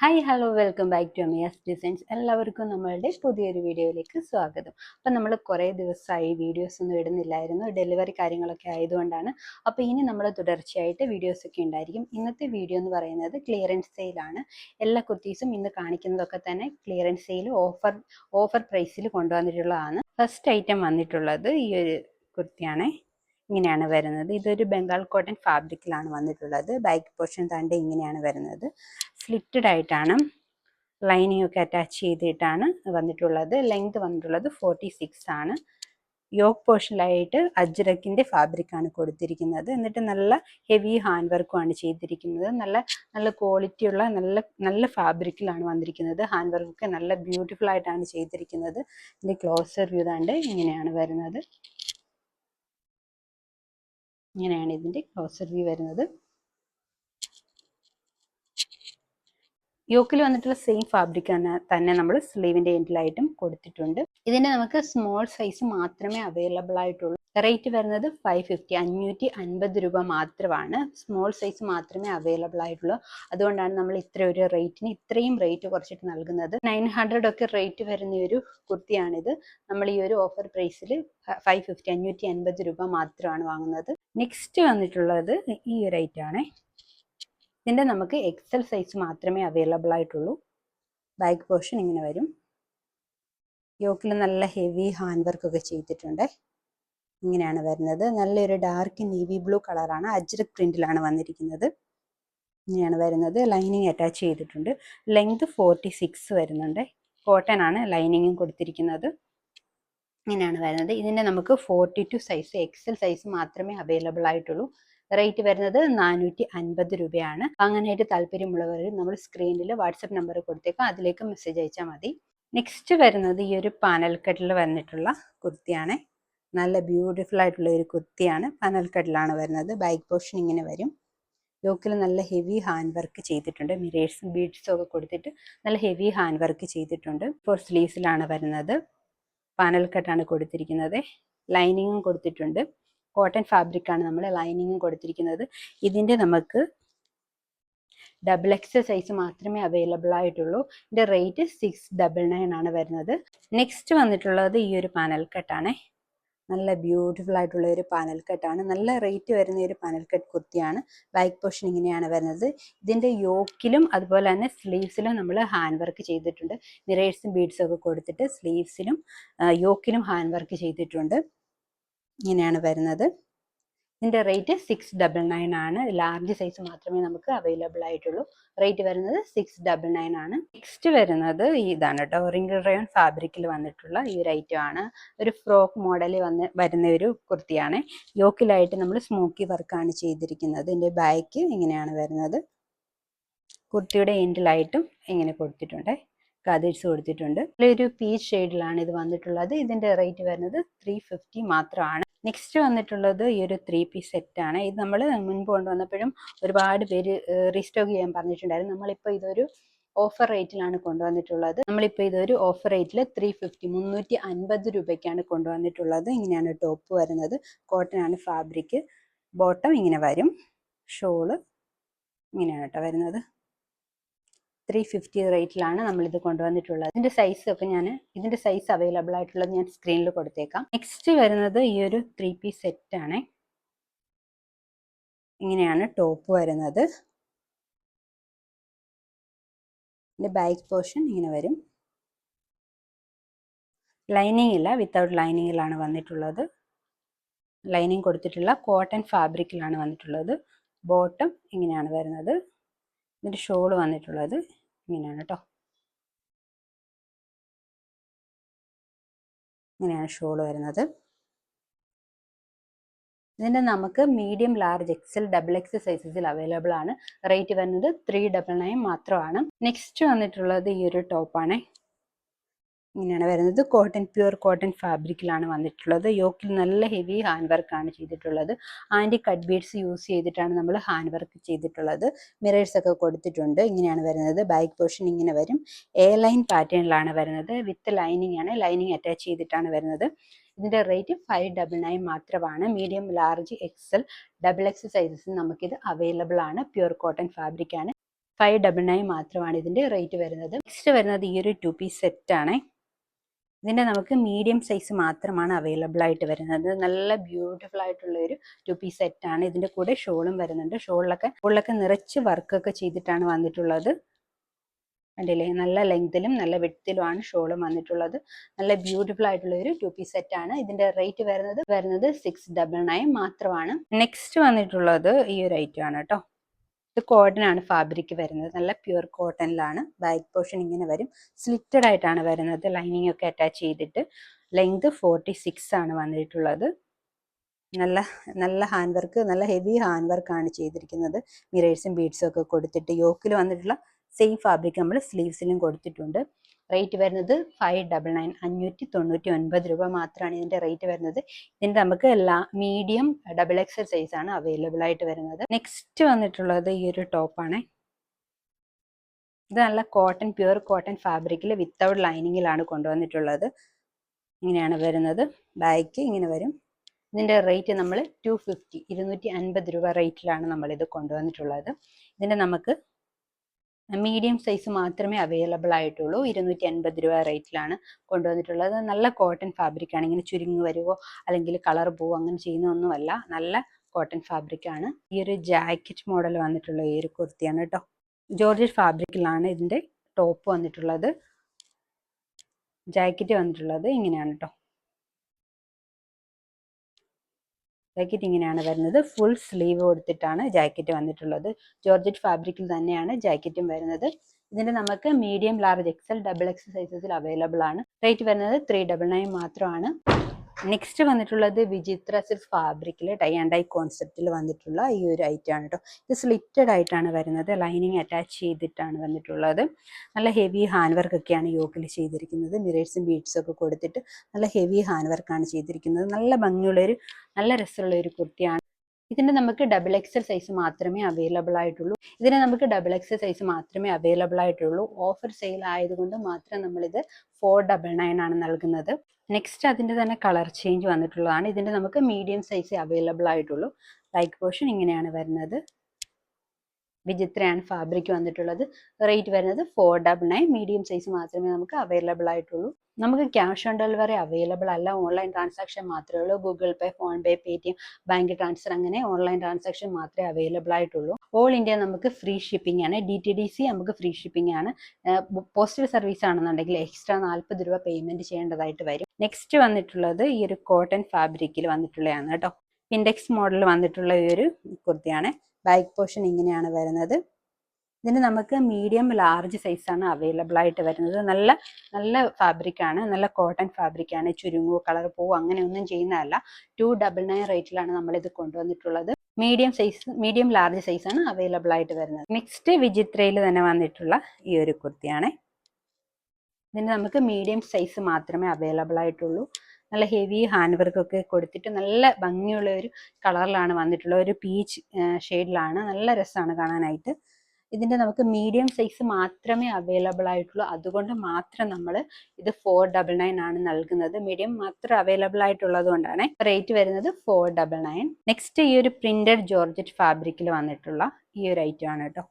Hi hello welcome back to Amiya's designs എല്ലാവർക്കും നമ്മളുടെ പുതിയൊരു വീഡിയോയിലേക്ക് സ്വാഗതം. അപ്പം നമ്മൾ കുറേ ദിവസമായി വീഡിയോസ് ഒന്നും ഇടുന്നില്ലായിരുന്നു. ഡെലിവറി കാര്യങ്ങളൊക്കെ ആയതുകൊണ്ടാണ്. അപ്പോൾ ഇനി നമ്മൾ തുടർച്ചയായിട്ട് വീഡിയോസ് ഒക്കെ ഉണ്ടായിരിക്കും. ഇന്നത്തെ വീഡിയോ എന്ന് പറയുന്നത് ക്ലിയറൻസ് സെയിലാണ് എല്ലാ കുർത്തീസും ഇന്ന് കാണിക്കുന്നതൊക്കെ തന്നെ ക്ലിയറൻസ് സെയിൽ ഓഫർ ഓഫർ പ്രൈസിൽ കൊണ്ടുവന്നിട്ടുള്ളതാണ്. ഫസ്റ്റ് ഐറ്റം വന്നിട്ടുള്ളത് ഈ ഒരു കുർത്തിയാണ്. ഇങ്ങനെയാണ് വരുന്നത്. ഇതൊരു ബംഗാൾ കോട്ടൺ ഫാബ്രിക്കിലാണ് വന്നിട്ടുള്ളത്. ബാക്ക് പോർഷൻ തന്റെ ഇങ്ങനെയാണ് വരുന്നത്. സ്ലിറ്റഡ് ആയിട്ടാണ് ലൈനിങ് ഒക്കെ അറ്റാച്ച് ചെയ്തിട്ടാണ് വന്നിട്ടുള്ളത്. ലെങ്ത് വന്നിട്ടുള്ളത് ഫോർട്ടി സിക്സ് ആണ് യോക്ക് പോർഷനിലായിട്ട് അജ്രക്കിന്റെ ഫാബ്രിക്കാണ് കൊടുത്തിരിക്കുന്നത്. എന്നിട്ട് നല്ല ഹെവി ഹാൻഡ് വർക്കുമാണ് ചെയ്തിരിക്കുന്നത്. നല്ല നല്ല ക്വാളിറ്റിയുള്ള നല്ല നല്ല ഫാബ്രിക്കിലാണ് വന്നിരിക്കുന്നത്. ഹാൻഡ് വർക്കൊക്കെ നല്ല ബ്യൂട്ടിഫുൾ ആയിട്ടാണ് ചെയ്തിരിക്കുന്നത്. ഇതിന്റെ ക്ലോസർ വ്യൂ താണ്ട് ഇങ്ങനെയാണ് വരുന്നത്. ഇങ്ങനെയാണ് ഇതിന്റെ ക്ലോസർ വ്യൂ വരുന്നത്. യോക്കിൽ വന്നിട്ടുള്ള സെയിം ഫാബ്രിക് തന്നെ നമ്മൾ സ്ലീവിന്റെ എൻഡിലായിട്ടും കൊടുത്തിട്ടുണ്ട്. ഇതിന്റെ നമുക്ക് സ്മോൾ സൈസ് മാത്രമേ അവൈലബിൾ ആയിട്ടുള്ളൂ. റേറ്റ് വരുന്നത് ഫൈവ് ഫിഫ്റ്റി അഞ്ഞൂറ്റി അൻപത് രൂപ മാത്രമാണ്. സ്മോൾ സൈസ് മാത്രമേ അവൈലബിൾ ആയിട്ടുള്ളൂ. അതുകൊണ്ടാണ് നമ്മൾ ഇത്ര ഒരു റേറ്റിന് ഇത്രയും റേറ്റ് കുറച്ചിട്ട് നൽകുന്നത്. നയൻ ഹൺഡ്രഡ് ഒക്കെ റേറ്റ് വരുന്ന ഒരു കുർത്തിയാണിത്. നമ്മൾ ഈ ഒരു ഓഫർ പ്രൈസിൽ ഫൈവ് ഫിഫ്റ്റി അഞ്ഞൂറ്റി അൻപത് രൂപ മാത്രമാണ് വാങ്ങുന്നത്. നെക്സ്റ്റ് വന്നിട്ടുള്ളത് ഈ ഒരു ഐറ്റം ആണേ. ഇതിന്റെ നമുക്ക് എക്സൽ സൈസ് മാത്രമേ അവൈലബിൾ ആയിട്ടുള്ളൂ. ബാക്ക് പോർഷൻ ഇങ്ങനെ വരും. യോക്കിൽ നല്ല ഹെവി ഹാൻഡ് വർക്ക് ഒക്കെ ചെയ്തിട്ടുണ്ട്. ഇങ്ങനെയാണ് വരുന്നത്. നല്ലൊരു ഡാർക്ക് നേവി ബ്ലൂ കളറാണ് അജ്രക് പ്രിന്റിലാണ് വന്നിരിക്കുന്നത്. ഇങ്ങനെയാണ് വരുന്നത്. ലൈനിങ് അറ്റാച്ച് ചെയ്തിട്ടുണ്ട്. ലെങ്ത് ഫോർട്ടി സിക്സ് വരുന്നുണ്ട്. കോട്ടൺ ആണ് ലൈനിങ്ങും കൊടുത്തിരിക്കുന്നത്. ഇങ്ങനെയാണ് വരുന്നത്. ഇതിന്റെ നമുക്ക് forty two size XL size മാത്രമേ അവൈലബിൾ ആയിട്ടുള്ളൂ. റേറ്റ് വരുന്നത് നാനൂറ്റി അൻപത് രൂപയാണ് അങ്ങനെയായിട്ട് താല്പര്യമുള്ളവർ നമ്മൾ സ്ക്രീനിൽ വാട്സപ്പ് നമ്പർ കൊടുത്തേക്കാം. അതിലേക്ക് മെസ്സേജ് അയച്ചാൽ മതി. നെക്സ്റ്റ് വരുന്നത് ഈ ഒരു പാനൽ കട്ടിൽ വന്നിട്ടുള്ള കുർത്തിയാണ്. നല്ല ബ്യൂട്ടിഫുൾ ആയിട്ടുള്ള ഒരു കുർത്തിയാണ്. പാനൽ കട്ടിലാണ് വരുന്നത്. ബാക്ക് പോർഷൻ ഇങ്ങനെ വരും. യോക്കിൽ നല്ല ഹെവി ഹാൻഡ് വർക്ക് ചെയ്തിട്ടുണ്ട്. മിറേഴ്സും ബീഡ്സും ഒക്കെ കൊടുത്തിട്ട് നല്ല ഹെവി ഹാൻഡ് വർക്ക് ചെയ്തിട്ടുണ്ട്. ഫോർ സ്ലീവ്സിലാണ് വരുന്നത്. പാനൽ കട്ടാണ് കൊടുത്തിരിക്കുന്നത്. ലൈനിങ്ങും കൊടുത്തിട്ടുണ്ട്. കോട്ടൺ ഫാബ്രിക്കാണ് നമ്മൾ ലൈനിങ്ങും കൊടുത്തിരിക്കുന്നത്. ഇതിന്റെ നമുക്ക് ഡബിൾ എക്സ് സൈസ് മാത്രമേ അവൈലബിൾ ആയിട്ടുള്ളൂ. ഇതിന്റെ റേറ്റ് സിക്സ് ഡബിൾ നയൻ ആണ് വരുന്നത്. നെക്സ്റ്റ് വന്നിട്ടുള്ളത് ഈ ഒരു പാനൽ കട്ടാണ്. നല്ല ബ്യൂട്ടിഫുൾ ആയിട്ടുള്ള ഒരു പാനൽ കട്ടാണ് നല്ല റേറ്റ് വരുന്ന ഒരു പാനൽ കട്ട് കുർത്തിയാണ്. ബാക്ക് പോർഷൻ ഇങ്ങനെയാണ് വരുന്നത്. ഇതിന്റെ യോക്കിലും അതുപോലെ തന്നെ സ്ലീവ്സിലും നമ്മൾ ഹാൻഡ് വർക്ക് ചെയ്തിട്ടുണ്ട് മിറേഴ്സും ബീഡ്സും ഒക്കെ കൊടുത്തിട്ട് സ്ലീവ്സിലും യോക്കിലും ഹാൻഡ് വർക്ക് ചെയ്തിട്ടുണ്ട്. ഇങ്ങനെയാണ് വരുന്നത്. ഇതിന്റെ റേറ്റ് സിക്സ് ഡബിൾ നയൻ ആണ്. ലാർജ് സൈസ് മാത്രമേ നമുക്ക് അവൈലബിൾ ആയിട്ടുള്ളൂ. റേറ്റ് വരുന്നത് സിക്സ് ഡബിൾ നയൻ ആണ്. നെക്സ്റ്റ് വരുന്നത് ഇതാണ് കേട്ടോ റിംഗിൾ റയോൺ ഫാബ്രിക്കിൽ വന്നിട്ടുള്ള ഈ ഒരു ഐറ്റം ആണ്. ഒരു ഫ്രോക്ക് മോഡലിൽ വന്ന് വരുന്ന ഒരു കുർത്തിയാണ്. യോക്കിലായിട്ട് നമ്മൾ സ്മോക്കി വർക്കാണ് ചെയ്തിരിക്കുന്നത്. ഇതിന്റെ ബാക്ക് ഇങ്ങനെയാണ് വരുന്നത്. കുർത്തിയുടെ എൻഡിലായിട്ടും ഇങ്ങനെ കൊടുത്തിട്ടുണ്ട്. കതേഴ്സ് കൊടുത്തിട്ടുണ്ട്. ഒരു പീച്ച് ഷെയ്ഡിലാണ് ഇത് വന്നിട്ടുള്ളത്. ഇതിന്റെ റേറ്റ് വരുന്നത് ത്രീ ഫിഫ്റ്റി മാത്രമാണ്. നെക്സ്റ്റ് വന്നിട്ടുള്ളത് ഈ ഒരു ത്രീ പീസ് സെറ്റാണ് ഇത് നമ്മൾ മുൻപ് കൊണ്ടുവന്നപ്പോഴും ഒരുപാട് പേര് റീസ്റ്റോക്ക് ചെയ്യാൻ പറഞ്ഞിട്ടുണ്ടായിരുന്നു. നമ്മളിപ്പോൾ ഇതൊരു ഓഫർ റേറ്റിലാണ് കൊണ്ടുവന്നിട്ടുള്ളത്. നമ്മളിപ്പോൾ ഇതൊരു ഓഫർ റേറ്റിൽ ത്രീ ഫിഫ്റ്റി മുന്നൂറ്റി അൻപത് രൂപയ്ക്കാണ് കൊണ്ടുവന്നിട്ടുള്ളത്. ഇങ്ങനെയാണ് ടോപ്പ് വരുന്നത്. കോട്ടൺ ആണ് ഫാബ്രിക് ബോട്ടം ഇങ്ങനെ വരും. ഷോൾ ഇങ്ങനെയാണ് കേട്ടോ വരുന്നത്. ത്രീ ഫിഫ്റ്റി റേറ്റിലാണ് ഇത് കൊണ്ടുവന്നിട്ടുള്ളത്. ഇതിന്റെ സൈസ് ഒക്കെ ഞാൻ ഇതിന്റെ സൈസ് അവൈലബിൾ ആയിട്ടുള്ളത് ഞാൻ സ്ക്രീനിൽ കൊടുത്തേക്കാം. നെക്സ്റ്റ് വരുന്നത് ഈ ഒരു ത്രീ പീസ് സെറ്റ് ആണ്. ഇങ്ങനെയാണ് ടോപ്പ് വരുന്നത്. ഇതിന്റെ ബാക്ക് പോർഷൻ ഇങ്ങനെ വരും. ലൈനിങ് ഇല്ല വിത്തൗട്ട് ലൈനിങ്ങിലാണ് വന്നിട്ടുള്ളത്. ലൈനിങ് കൊടുത്തിട്ടുള്ള കോട്ടൺ ഫാബ്രിക്കിലാണ് വന്നിട്ടുള്ളത്. ബോട്ടം ഇങ്ങനെയാണ് വരുന്നത്. ഇതിന്റെ ഷോൾ വന്നിട്ടുള്ളത്. ഇങ്ങനെയാണ് കേട്ടോ ഇങ്ങനെയാണ് ഷോൾ വരുന്നത്. ഇതിന്റെ നമുക്ക് medium large XL double X സൈസസിൽ available ആണ്. റേറ്റ് വരുന്നത് ത്രീ ഡബിൾ നയൻ മാത്രമാണ്. നെക്സ്റ്റ് വന്നിട്ടുള്ളത് ഈ ഒരു ടോപ്പാണ് ഇങ്ങനെയാണ് വരുന്നത്. കോട്ടൺ പ്യുവർ കോട്ടൺ ഫാബ്രിക്കിലാണ് വന്നിട്ടുള്ളത്. യോക്കിൽ നല്ല ഹെവി ഹാൻഡ് വർക്കാണ് ചെയ്തിട്ടുള്ളത്. ആന്റി കട്ട് ബീഡ്സ് യൂസ് ചെയ്തിട്ടാണ് നമ്മൾ ഹാൻഡ് വർക്ക് ചെയ്തിട്ടുള്ളത്. മിറേഴ്സ് ഒക്കെ കൊടുത്തിട്ടുണ്ട്. ഇങ്ങനെയാണ് വരുന്നത്. ബാക്ക് പോർഷൻ ഇങ്ങനെ വരും. എ ലൈൻ പാറ്റേണിലാണ് വരുന്നത്. വിത്ത് ലൈനിങ് ആണ്. ലൈനിങ് അറ്റാച്ച് ചെയ്തിട്ടാണ് വരുന്നത്. ഇതിന്റെ റേറ്റ് ഫൈവ് ഡബിൾ നയൻ മാത്രമാണ്. Medium large XL double X sizes നമുക്കിത് അവൈലബിൾ ആണ്. പ്യുവർ കോട്ടൺ ഫാബ്രിക് ആണ്. ഫൈവ് ഡബിൾ നയൻ മാത്രമാണ് ഇതിന്റെ റേറ്റ് വരുന്നത്. നെക്സ്റ്റ് വരുന്നത് ഈ ഒരു ടു പീസ് സെറ്റ് ആണ് ഇതിന്റെ നമുക്ക് മീഡിയം സൈസ് മാത്രമാണ് അവൈലബിൾ ആയിട്ട് വരുന്നത്. നല്ല ബ്യൂട്ടിഫുൾ ആയിട്ടുള്ള ഒരു ടു പീസ് സെറ്റ് ആണ്. ഇതിന്റെ കൂടെ ഷോളും വരുന്നുണ്ട്. ഷോളിലൊക്കെ ഷോളിലൊക്കെ നിറച്ച് വർക്കൊക്കെ ചെയ്തിട്ടാണ് വന്നിട്ടുള്ളത്. കണ്ടില്ലേ? നല്ല ലെങ്തിലും നല്ല വിട്ടിലുമാണ് ഷോളും വന്നിട്ടുള്ളത്. നല്ല ബ്യൂട്ടിഫുൾ ആയിട്ടുള്ള ഒരു ടു പീസ് സെറ്റ് ആണ്. ഇതിന്റെ റേറ്റ് വരുന്നത് വരുന്നത് സിക്സ് ഡബിൾ നയൻ മാത്രമാണ്. നെക്സ്റ്റ് വന്നിട്ടുള്ളത് ഈ ഒരു ഐറ്റം ആണ് കേട്ടോ. ഇത് കോട്ടൺ ആണ് ഫാബ്രിക് വരുന്നത്. നല്ല പ്യുർ കോട്ടണിലാണ് ബാക്ക് പോർഷൻ ഇങ്ങനെ വരും. സ്ലിറ്റഡ് ആയിട്ടാണ് വരുന്നത്. ലൈനിങ് ഒക്കെ അറ്റാച്ച് ചെയ്തിട്ട് ലെങ്ത് ഫോർട്ടി സിക്സ് ആണ് വന്നിട്ടുള്ളത്. നല്ല നല്ല ഹാൻഡ് വർക്ക് നല്ല ഹെവി ഹാൻഡ് വർക്ക് ആണ് ചെയ്തിരിക്കുന്നത്. മിറേഴ്സും ബീഡ്സും ഒക്കെ കൊടുത്തിട്ട് യോക്കിൽ വന്നിട്ടുള്ള സെയിം ഫാബ്രിക് നമ്മൾ സ്ലീവ്സിലും കൊടുത്തിട്ടുണ്ട്. റേറ്റ് വരുന്നത് ഫൈവ് ഡബിൾ നയൻ അഞ്ഞൂറ്റി തൊണ്ണൂറ്റി ഒൻപത് രൂപ മാത്രമാണ് ഇതിന്റെ റേറ്റ് വരുന്നത്. ഇതിന്റെ നമുക്ക് എല്ലാ മീഡിയം ഡബിൾ എക്സൽ സൈസ് ആണ് അവൈലബിൾ ആയിട്ട് വരുന്നത്. നെക്സ്റ്റ് വന്നിട്ടുള്ളത് ഈ ഒരു ടോപ്പാണ് ഇത് നല്ല കോട്ടൺ പ്യുവർ കോട്ടൺ ഫാബ്രിക്കിൽ വിത്തൗട്ട് ലൈനിങ്ങിലാണ് കൊണ്ടുവന്നിട്ടുള്ളത്. ഇങ്ങനെയാണ് വരുന്നത്. ബാക്ക് ഇങ്ങനെ വരും. ഇതിന്റെ റേറ്റ് നമ്മൾ ടു ഫിഫ്റ്റി ഇരുന്നൂറ്റി അൻപത് രൂപ റേറ്റിലാണ് നമ്മൾ ഇത് കൊണ്ടുവന്നിട്ടുള്ളത്. ഇതിന്റെ നമുക്ക് മീഡിയം സൈസ് മാത്രമേ അവൈലബിൾ ആയിട്ടുള്ളൂ. ഇരുന്നൂറ്റി അൻപത് രൂപ റേറ്റിലാണ് കൊണ്ടുവന്നിട്ടുള്ളത്. നല്ല കോട്ടൺ ഫാബ്രിക് ആണ്. ഇങ്ങനെ ചുരുങ്ങി വരുവോ അല്ലെങ്കിൽ കളർ പോവോ അങ്ങനെ ചെയ്യുന്നൊന്നുമല്ല നല്ല കോട്ടൺ ഫാബ്രിക് ആണ്. ഈ ഒരു ജാക്കറ്റ് മോഡൽ വന്നിട്ടുള്ള ഈ ഒരു കുർത്തിയാണ് കേട്ടോ ജോർജറ്റ് ഫാബ്രിക്കിലാണ് ഇതിന്റെ ടോപ്പ് വന്നിട്ടുള്ളത്. ജാക്കറ്റ് വന്നിട്ടുള്ളത് ഇങ്ങനെയാണ് കേട്ടോ ജാക്കറ്റ് ഇങ്ങനെയാണ് വരുന്നത്. ഫുൾ സ്ലീവ് കൊടുത്തിട്ടാണ് ജാക്കറ്റ് വന്നിട്ടുള്ളത്. ജോർജറ്റ് ഫാബ്രിക്കിൽ തന്നെയാണ് ജാക്കറ്റും വരുന്നത്. ഇതിന്റെ നമുക്ക് medium large XL double X സൈസസിൽ available ആണ്. റേറ്റ് വരുന്നത് ത്രീ ഡബിൾ നയൻ മാത്രമാണ്. നെക്സ്റ്റ് വന്നിട്ടുള്ളത് വിചിത്ര സിൽക്ക് ഫാബ്രിക്കിൽ ടൈ ആൻഡ് ഐ കോൺസെപ്റ്റിൽ വന്നിട്ടുള്ള ഈ ഒരു ഐറ്റം ആണ് കേട്ടോ ഇത് സ്ലിറ്റഡ് ആയിട്ടാണ് വരുന്നത്. ലൈനിങ് അറ്റാച്ച് ചെയ്തിട്ടാണ് വന്നിട്ടുള്ളത്. നല്ല ഹെവി ഹാൻഡ് വർക്ക് ഒക്കെയാണ് യോക്കിൽ ചെയ്തിരിക്കുന്നത്. മിറേഴ്സും ബീഡ്സും ഒക്കെ കൊടുത്തിട്ട് നല്ല ഹെവി ഹാൻഡ് വർക്കാണ് ചെയ്തിരിക്കുന്നത്. നല്ല ഭംഗിയുള്ളൊരു നല്ല രസമുള്ള ഒരു കുർത്തിയാണ് ഇതിന്റെ നമുക്ക് ഡബിൾ എക്സൽ സൈസ് മാത്രമേ അവൈലബിൾ ആയിട്ടുള്ളൂ. ഇതിന് നമുക്ക് ഡബിൾ എക്സൽ സൈസ് മാത്രമേ അവൈലബിൾ ആയിട്ടുള്ളൂ. ഓഫർ സെയിൽ ആയതുകൊണ്ട് മാത്രം നമ്മളിത് ഫോർ ഡബിൾ നയൻ ആണ് നൽകുന്നത്. നെക്സ്റ്റ് അതിന്റെ തന്നെ കളർ ചേഞ്ച് വന്നിട്ടുള്ളതാണ്. ഇതിന്റെ നമുക്ക് മീഡിയം സൈസ് അവൈലബിൾ ആയിട്ടുള്ളൂ. ലൈക്ക് പോർഷൻ ഇങ്ങനെയാണ് വരുന്നത്. വിചിത്രയാണ് ഫാബ്രിക് വന്നിട്ടുള്ളത്. റേറ്റ് വരുന്നത് four double nine medium size മാത്രമേ നമുക്ക് അവൈലബിൾ ആയിട്ടുള്ളൂ. നമുക്ക് ക്യാഷ് ഓൺ ഡെലിവറി അവൈലബിൾ അല്ല. ഓൺലൈൻ ട്രാൻസാക്ഷൻ മാത്രമേ ഉള്ളൂ. Google Pay PhonePe Paytm bank transfer അങ്ങനെ ഓൺലൈൻ ട്രാൻസാക്ഷൻ മാത്രമേ അവൈലബിൾ ആയിട്ടുള്ളൂ. ഓൾ ഇന്ത്യ നമുക്ക് ഫ്രീ ഷിപ്പിംഗ് ആണ്. ഡി ടി ഡി സി നമുക്ക് ഫ്രീ ഷിപ്പിംഗ് ആണ്. പോസ്റ്റൽ സർവീസ് ആണെന്നുണ്ടെങ്കിൽ എക്സ്ട്രാ നാൽപ്പത് രൂപ പേയ്മെന്റ് ചെയ്യേണ്ടതായിട്ട് വരും. നെക്സ്റ്റ് വന്നിട്ടുള്ളത് ഈ ഒരു കോട്ടൺ ഫാബ്രിക്കിൽ വന്നിട്ടുള്ളതാണ് കേട്ടോ. ഇൻഡെക്സ് മോഡൽ വന്നിട്ടുള്ള ഈ ഒരു കുർത്തിയാണ്. ബാക്ക് പോർഷൻ ഇങ്ങനെയാണ് വരുന്നത്. ഇതിന് നമുക്ക് മീഡിയം ലാർജ് സൈസാണ് അവൈലബിൾ ആയിട്ട് വരുന്നത്. നല്ല നല്ല ഫാബ്രിക്കാണ് നല്ല കോട്ടൺ ഫാബ്രിക്കാണ് ചുരുങ്ങു കളർ പോവോ അങ്ങനെയൊന്നും ചെയ്യുന്നതല്ല. ടു ഡബിൾ നയൻ റേറ്റിലാണ് നമ്മളിത് കൊണ്ടുവന്നിട്ടുള്ളത്. മീഡിയം സൈസ് മീഡിയം ലാർജ് സൈസാണ് അവൈലബിൾ ആയിട്ട് വരുന്നത്. നെക്സ്റ്റ് വിചിത്രയിൽ തന്നെ വന്നിട്ടുള്ള ഈ ഒരു കുർത്തിയാണ്. ഇതിന് നമുക്ക് മീഡിയം സൈസ് മാത്രമേ അവൈലബിൾ ആയിട്ടുള്ളൂ. നല്ല ഹെവി ഹാൻഡ് വർക്ക് ഒക്കെ കൊടുത്തിട്ട് നല്ല ഭംഗിയുള്ള ഒരു കളറിലാണ് വന്നിട്ടുള്ളത് ഒരു പീച്ച് ഷെയ്ഡിലാണ് നല്ല രസമാണ് കാണാനായിട്ട്. ഇതിന്റെ നമുക്ക് മീഡിയം സൈസ് മാത്രമേ അവൈലബിൾ ആയിട്ടുള്ളൂ. അതുകൊണ്ട് മാത്രം നമ്മൾ ഇത് ഫോർ ഡബിൾ നയൻ ആണ് നൽകുന്നത്. മീഡിയം മാത്രം അവൈലബിൾ ആയിട്ടുള്ളത് കൊണ്ടാണ് റേറ്റ് വരുന്നത് ഫോർ ഡബിൾ നയൻ നെക്സ്റ്റ് ഈ ഒരു പ്രിന്റഡ് ജോർജറ്റ് ഫാബ്രിക്കിൽ വന്നിട്ടുള്ള ഈ ഒരു ഐറ്റം ആണ് കേട്ടോ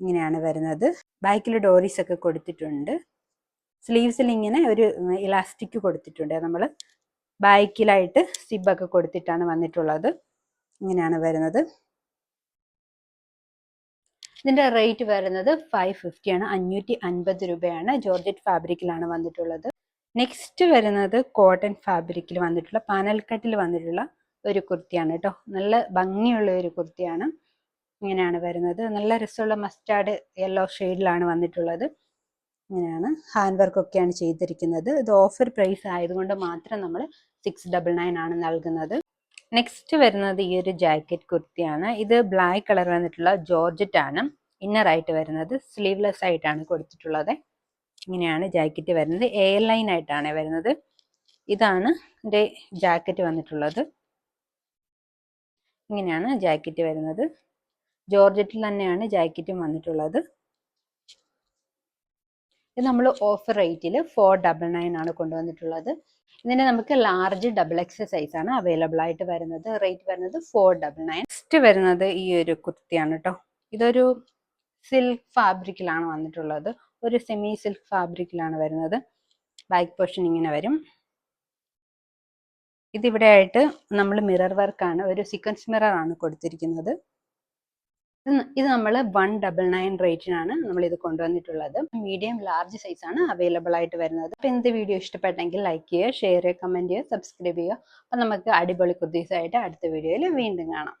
ഇങ്ങനെയാണ് വരുന്നത്. ബാക്കിൽ ഡോറീസ് ഒക്കെ കൊടുത്തിട്ടുണ്ട്. സ്ലീവ്സിൽ ഇങ്ങനെ ഒരു ഇലാസ്റ്റിക് കൊടുത്തിട്ടുണ്ട്. നമ്മൾ ബാക്കിലായിട്ട് സിബൊക്കെ കൊടുത്തിട്ടാണ് വന്നിട്ടുള്ളത്. ഇങ്ങനെയാണ് വരുന്നത്. ഇതിന്റെ റേറ്റ് വരുന്നത് ഫൈവ് ഫിഫ്റ്റി ആണ്. അഞ്ഞൂറ്റി അൻപത് രൂപയാണ് ജോർജറ്റ് ഫാബ്രിക്കിലാണ് വന്നിട്ടുള്ളത്. നെക്സ്റ്റ് വരുന്നത് കോട്ടൺ ഫാബ്രിക്കിൽ വന്നിട്ടുള്ള പാനൽ കട്ടിൽ വന്നിട്ടുള്ള ഒരു കുർത്തിയാണ് കേട്ടോ. നല്ല ഭംഗിയുള്ള ഒരു കുർത്തിയാണ്. ഇങ്ങനെയാണ് വരുന്നത്. നല്ല രസമുള്ള മസ്റ്റാർഡ് യെല്ലോ ഷെയ്ഡിലാണ് വന്നിട്ടുള്ളത്. ഇങ്ങനെയാണ് ഹാൻഡ് വർക്ക് ഒക്കെയാണ് ചെയ്തിരിക്കുന്നത്. ഇത് ഓഫർ പ്രൈസ് ആയതുകൊണ്ട് മാത്രം നമ്മൾ സിക്സ് ഡബിൾ നയൻ ആണ് നൽകുന്നത്. നെക്സ്റ്റ് വരുന്നത് ഈ ഒരു ജാക്കറ്റ് കുർത്തിയാണ്. ഇത് ബ്ലാക്ക് കളർ വന്നിട്ടുള്ള ജോർജറ്റ് ആണ്. ഇന്നർ ആയിട്ട് വരുന്നത്. സ്ലീവ്ലെസ് ആയിട്ടാണ് കൊടുത്തിട്ടുള്ളത്. ഇങ്ങനെയാണ് ജാക്കറ്റ് വരുന്നത്. എയർ ലൈൻ ആയിട്ടാണ് വരുന്നത്. ഇതാണ് എന്റെ ജാക്കറ്റ് വന്നിട്ടുള്ളത്. ഇങ്ങനെയാണ് ജാക്കറ്റ് വരുന്നത്. ജോർജറ്റിൽ തന്നെയാണ് ജാക്കറ്റും വന്നിട്ടുള്ളത്. ഇത് നമ്മൾ ഓഫർ റേറ്റിൽ ഫോർ ഡബിൾ നയൻ ആണ് കൊണ്ടുവന്നിട്ടുള്ളത്. ഇതിന് നമുക്ക് ലാർജ് ഡബിൾ എക്സ് സൈസ് ആണ് അവൈലബിൾ ആയിട്ട് വരുന്നത്. റേറ്റ് വരുന്നത് ഫോർ ഡബിൾ നയൻ നെക്സ്റ്റ് വരുന്നത് ഈ ഒരു കുർത്തിയാണ് കേട്ടോ ഇതൊരു സിൽക്ക് ഫാബ്രിക്കിലാണ് വന്നിട്ടുള്ളത്. ഒരു സെമി സിൽക്ക് ഫാബ്രിക്കിലാണ് വരുന്നത്. ബാക്ക് പോർഷൻ ഇങ്ങനെ വരും. ഇതിവിടെ ആയിട്ട് നമ്മൾ മിറർ വർക്കാണ് ഒരു സീക്വൻസ് മിറർ ആണ് കൊടുത്തിരിക്കുന്നത്. ഇത് നമ്മൾ വൺ ഡബിൾ നയൻ റേറ്റിനാണ് നമ്മൾ ഇത് കൊണ്ടുവന്നിട്ടുള്ളത്. മീഡിയം ലാർജ് സൈസ് ആണ് അവൈലബിൾ ആയിട്ട് വരുന്നത്. അപ്പം എന്ത് വീഡിയോ ഇഷ്ടപ്പെട്ടെങ്കിൽ ലൈക്ക് ചെയ്യുക ഷെയർ ചെയ്യുക കമന്റ് ചെയ്യുക സബ്സ്ക്രൈബ് ചെയ്യുക. അപ്പം നമുക്ക് അടിപൊളി കുർത്തീസായിട്ട് അടുത്ത വീഡിയോയിൽ വീണ്ടും കാണാം.